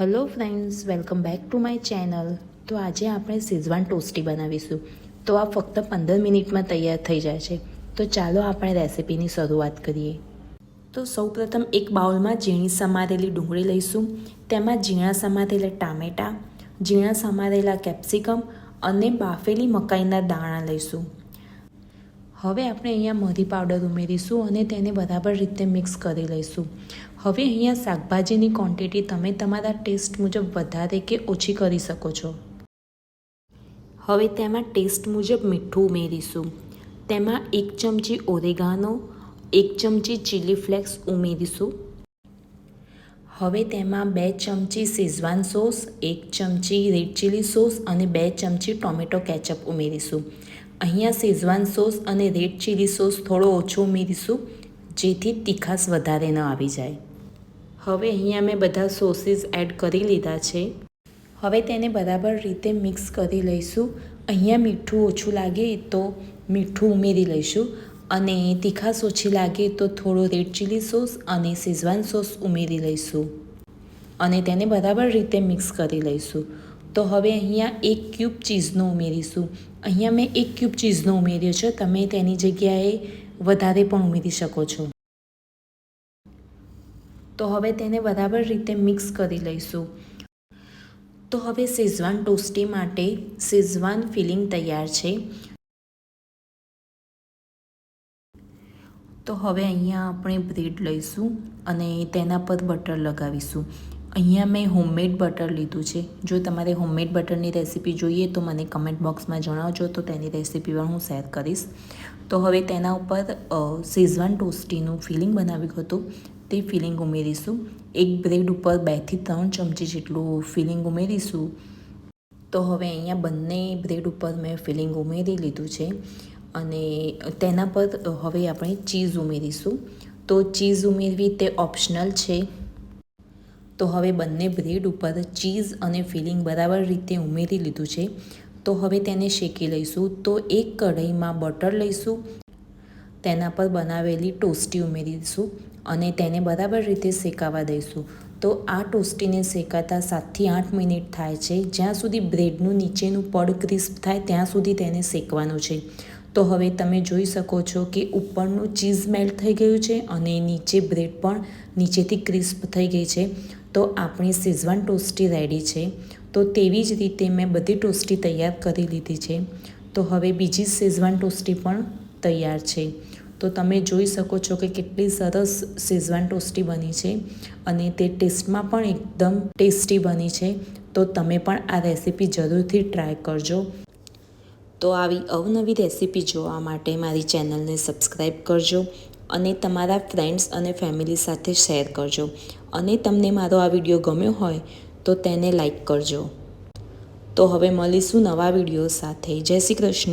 Hello friends welcome back to my channel તો આજે આપણે સિઝવાન ટોસ્ટી બનાવીશું. તો આ ફક્ત પંદર મિનિટમાં તૈયાર થઈ જાય છે. તો ચાલો આપણે રેસિપીની શરૂઆત કરીએ. તો સૌપ્રથમ એક બાઉલમાં ઝીણી સમારેલી ડુંગળી લઈશું. તેમાં ઝીણા સમારેલા ટામેટાં, ઝીણા સમારેલા કેપ્સિકમ અને બાફેલી મકાઈના દાણા લઈશું. હવે આપણે અહીંયા મરી પાવડર ઉમેરીશું અને તેને બરાબર રીતે મિક્સ કરી લઈશું. હવે અહીંયા શાકભાજીની ક્વોન્ટિટી તમે તમારા ટેસ્ટ મુજબ વધારે કે ઓછી કરી શકો છો. હવે તેમાં ટેસ્ટ મુજબ મીઠું ઉમેરીશું. તેમાં એક ચમચી ઓરેગાનો એક ચમચી ચીલી ફ્લેક્સ ઉમેરીશું. હવે તેમાં બે ચમચી શેઝવાન સોસ, એક ચમચી રેડ ચીલી સોસ અને બે ચમચી ટોમેટો કેચઅપ ઉમેરીશું. અહીંયા શેઝવાન સોસ અને રેડ ચીલી સોસ થોડો ઓછો ઉમેરીશું, જેથી તીખાશ વધારે ન આવી જાય. હવે અહીંયા મેં બધા સોસીસ એડ કરી લીધા છે. હવે તેને બરાબર રીતે મિક્સ કરી લઈશું. અહીંયા મીઠું ઓછું લાગે તો મીઠું ઉમેરી લઈશું અને તીખાશ ઓછી લાગે તો થોડો રેડ ચીલી સોસ અને શેઝવાન સોસ ઉમેરી લઈશું. અને તેને બરાબર રીતે મિક્સ કરી લઈશું. તો હવે અહીંયા એક ક્યુબ ચીઝનો ઉમેરીશું. અહીંયા મેં એક ક્યુબ ચીઝનો ઉમેર્યો છે. તમે તેની જગ્યાએ વધારે પણ ઉમેરી શકો છો. તો હવે તેને બરાબર રીતે મિક્સ કરી લઈશું. તો હવે શેઝવાન ટોસ્ટી માટે શેઝવાન ફિલિંગ તૈયાર છે. તો હવે અહીંયા આપણે બ્રેડ લઈશું અને તેના પર બટર લગાવીશું. અહીંયા મેં હોમમેડ બટર લીધું છે. જો તમારે હોમમેડ બટરની રેસીપી જોઈએ તો મને કમેન્ટ બોક્સમાં જણાવજો, તો તેની રેસીપી પણ હું શેર કરીશ. તો હવે તેના ઉપર શેઝવાન ટોસ્ટીનું ફિલિંગ બનાવ્યું હતું. તે ફિલિંગ ઉમેરીશું. એક બ્રેડ ઉપર બેથી ત્રણ ચમચી જેટલું ફિલિંગ ઉમેરીશું. તો હવે અહીંયા બંને બ્રેડ ઉપર મેં ફિલિંગ ઉમેરી લીધું છે. અને તેના પર હવે આપણે ચીઝ ઉમેરીશું. તો ચીઝ ઉમેરવી તે ઓપ્શનલ છે. તો હવે બંને બ્રેડ ઉપર ચીઝ અને ફિલિંગ બરાબર રીતે ઉમેરી લીધું છે. તો હવે તેને શેકી લઈશું. તો એક કઢાઈમાં બટર લઈશું. તેના પર બનાવેલી ટોસ્ટી ઉમેરીશું અને તેને બરાબર રીતે શેકાવા દઈશું. તો આ ટોસ્ટીને શેકાતા સાતથી આઠ મિનિટ થાય છે. જ્યાં સુધી બ્રેડનું નીચેનું પડ ક્રિસ્પ થાય, ત્યાં સુધી તેને શેકવાનું છે. તો હવે તમે જોઈ શકો છો કે ઉપરનું ચીઝ મેલ્ટ થઈ ગયું છે અને નીચે બ્રેડ પણ નીચેથી ક્રિસ્પ થઈ ગઈ છે. તો આપણી શેઝવાન ટોસ્ટી રેડી છે. તો તેવી જ રીતે મેં બધી ટોસ્ટી તૈયાર કરી લીધી છે. તો હવે બીજી શેઝવાન ટોસ્ટી પણ તૈયાર છે. તો તમે જોઈ શકો છો કે કેટલી સરસ શેઝવાન ટોસ્ટી બની છે અને તે ટેસ્ટમાં પણ એકદમ ટેસ્ટી બની છે. તો તમે પણ આ રેસીપી જરૂરથી ટ્રાય કરજો. તો આવી અવનવી રેસીપી જોવા માટે મારી ચેનલને સબસ્ક્રાઈબ કરજો અને તમારા ફ્રેન્ડ્સ અને ફેમિલી સાથે શેર કરજો. અને તમને મારો આ વીડિયો ગમ્યો હોય તો તેને લાઈક કરજો. તો હવે મળીશું નવા વીડિયો સાથે. જય શ્રી કૃષ્ણ.